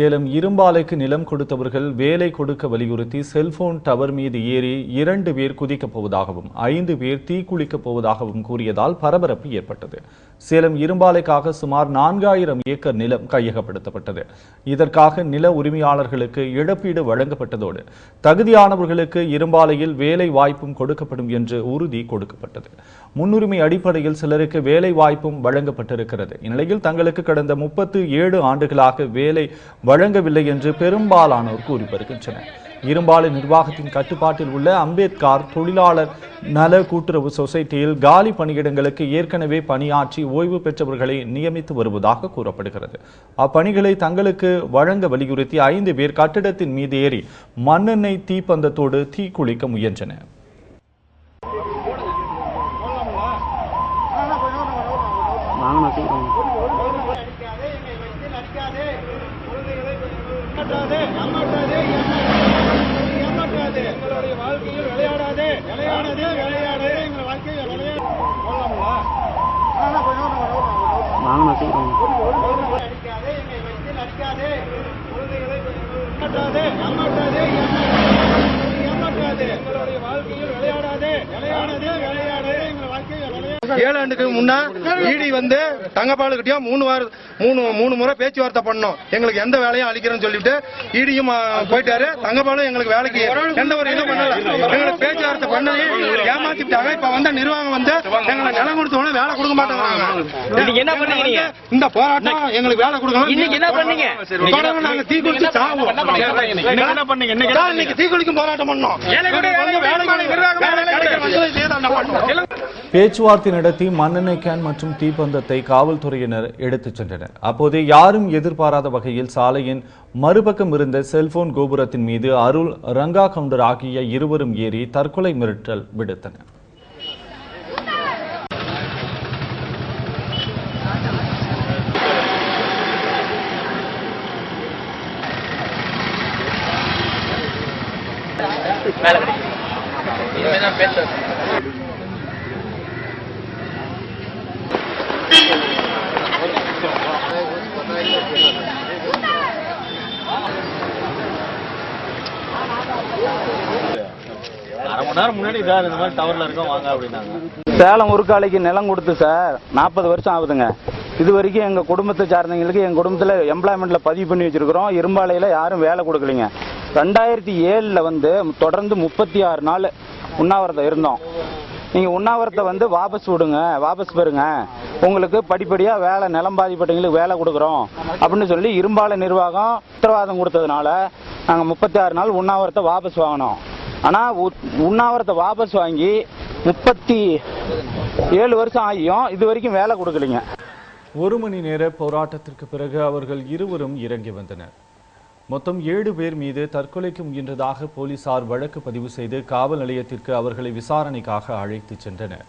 சேலம் இரும்பாலைக்கு நிலம் கொடுத்தவர்கள் வேலை கொடுக்க வலியுறுத்தி செல்போன் டவர் மீது ஏறி இரண்டு பேர் குதிக்கப் போவதாகவும் ஐந்து பேர் தீக்குளிக்கப் போவதாகவும் கூறியதால் பரபரப்பு ஏற்பட்டது. சேலம் இரும்பாலைக்காக சுமார் நான்காயிரம் ஏக்கர் நிலம் கையகப்படுத்தப்பட்டது. இதற்காக நில உரிமையாளர்களுக்கு இழப்பீடு வழங்கப்பட்டதோடு தகுதியானவர்களுக்கு இரும்பாலையில் வேலை வாய்ப்பும் கொடுக்கப்படும் என்று உறுதி கொடுக்கப்பட்டது. முன்னுரிமை அடிப்படையில் சிலருக்கு வேலை வாய்ப்பும் வழங்கப்பட்டிருக்கிறது. இந்நிலையில் தங்களுக்கு கடந்த முப்பத்து ஏழு ஆண்டுகளாக வேலை வழங்கவில்லை என்று பெரும்பாலானோர் கூறி வருகின்றனர் இரும்பாலை நிர்வாகத்தின் கட்டுப்பாட்டில் உள்ள அம்பேத்கர் தொழிலாளர் நல கூட்டுறவு சொசைட்டியில் காலி பணியிடங்களுக்கு ஏற்கனவே பணியாற்றி ஓய்வு பெற்றவர்களை நியமித்து வருவதாக கூறப்படுகிறது. அப்பணிகளை தங்களுக்கு வழங்க வலியுறுத்தி ஐந்து பேர் கட்டிடத்தின் மீது ஏறி மண்ணெண்ணெய் தீப்பந்தத்தோடு தீக்குளிக்க முயன்றனர். வாங்கண்ணா சீக்கிரம் ஏமாற்றாதே. எங்களுடைய வாழ்க்கையில் விளையாடாதே. விளையாடாதே. விளையாடாதே. எங்கள் வாழ்க்கையில் விளையாட சீக்கிரம் அடிக்காதே எங்களை வைத்து நடிக்காதே. குழந்தைகளை ஏமாற்றாதே. ஏமாற்றாதே. ஏமாற்றாதே. எங்களுடைய வாழ்க்கையில் விளையாடாதே. விளையாடாதே. விளையாடாதே. ஏழு ஆண்டுக்கு முன்னா ஈடி வந்து தங்கப்பாலு கிட்டயும் மூணு வார மூணு மூணு முறை பேச்சுவார்த்தை பண்ணோம். எங்களுக்கு எந்த வேலையும் அளிக்கிறேன்னு சொல்லிட்டு ஈடியும் போயிட்டாரு. தங்கப்பாலும் எங்களுக்கு வேலைக்கு எந்த ஒரு இதுவும் பண்ணல. எங்களுக்கு பேச்சுவார்த்தை பண்ணி. ஏமாத்திட்டாங்க இப்ப வந்த நிர்வாகம் வந்து எங்களை நிலம் கொடுத்தவொடனே வேலை கொடுக்க மாட்டாங்க இன்னைக்கு என்ன பண்ணீங்க? இந்த போராட்டம் எங்களுக்கு வேலை கொடுக்கணும். இன்னைக்கு என்ன பண்ணீங்க? தொடர்ந்து நாங்க தீக்குளிச்சு சாவோம் என்ன பண்ணீங்க? இன்னைக்கு தீக்குளிக்கும் போராட்டம் பண்ணோம். பேச்சுவார்த்தை நடத்தி மண்ணெண்ணெய் கேன் மற்றும் தீப்பந்தத்தை காவல்துறையினர் எடுத்துச் சென்றனர். அப்போது யாரும் எதிர்பாராத வகையில் சாலையின் மறுபக்கம் இருந்த செல்போன் கோபுரத்தின் மீது அருள் ரங்கா கவுண்டர் ஆகிய இருவரும் ஏறி தற்கொலை மிரட்டல் விடுத்தனர். இனிமேதான் பேச மணி நேரம் முன்னாடி சார் இந்த மாதிரி டவர்ல இருக்கோம் வாங்க அப்படின்னாங்க. சேலம் உருக்காலைக்கு நிலம் கொடுத்து சார் நாற்பது வருஷம் ஆகுதுங்க. இது வரைக்கும் எங்கள் குடும்பத்தை சார்ந்தவங்களுக்கு எங்கள் குடும்பத்தில் எம்ப்ளாய்மெண்ட்டில் பதிவு பண்ணி வச்சிருக்கிறோம். இரும்பாலையில் யாரும் வேலை கொடுக்கலைங்க. ரெண்டாயிரத்தி ஏழில் வந்து தொடர்ந்து முப்பத்தி ஆறு நாள் உண்ணாவிரதம் இருந்தோம். நீங்கள் உண்ணாவிரத்தை வந்து வாபஸ் விடுங்க வாபஸ் பெறுங்க. உங்களுக்கு படிப்படியாக வேலை நிலம் பாதிப்பட்டவங்களுக்கு வேலை கொடுக்குறோம். அப்படின்னு சொல்லி இரும்பாலை நிர்வாகம் உத்தரவாதம் கொடுத்ததுனால நாங்கள் முப்பத்தி ஆறு நாள் உண்ணாவிரத்தை வாபஸ் வாங்கினோம். ஆனால் உண்ணாவிரத்தை வாபஸ் வாங்கி முப்பத்தி ஏழு வருஷம் ஆகியும் இது வரைக்கும் வேலை கொடுக்கலைங்க. ஒரு மணி நேர போராட்டத்திற்கு பிறகு அவர்கள் இருவரும் இறங்கி வந்தனர். மொத்தம் ஏழு பேர் மீது தற்கொலைக்கு முயன்றதாக போலீசார் வழக்கு பதிவு செய்து காவல் நிலையத்திற்கு அவர்களை விசாரணைக்காக அழைத்துச் சென்றனர்.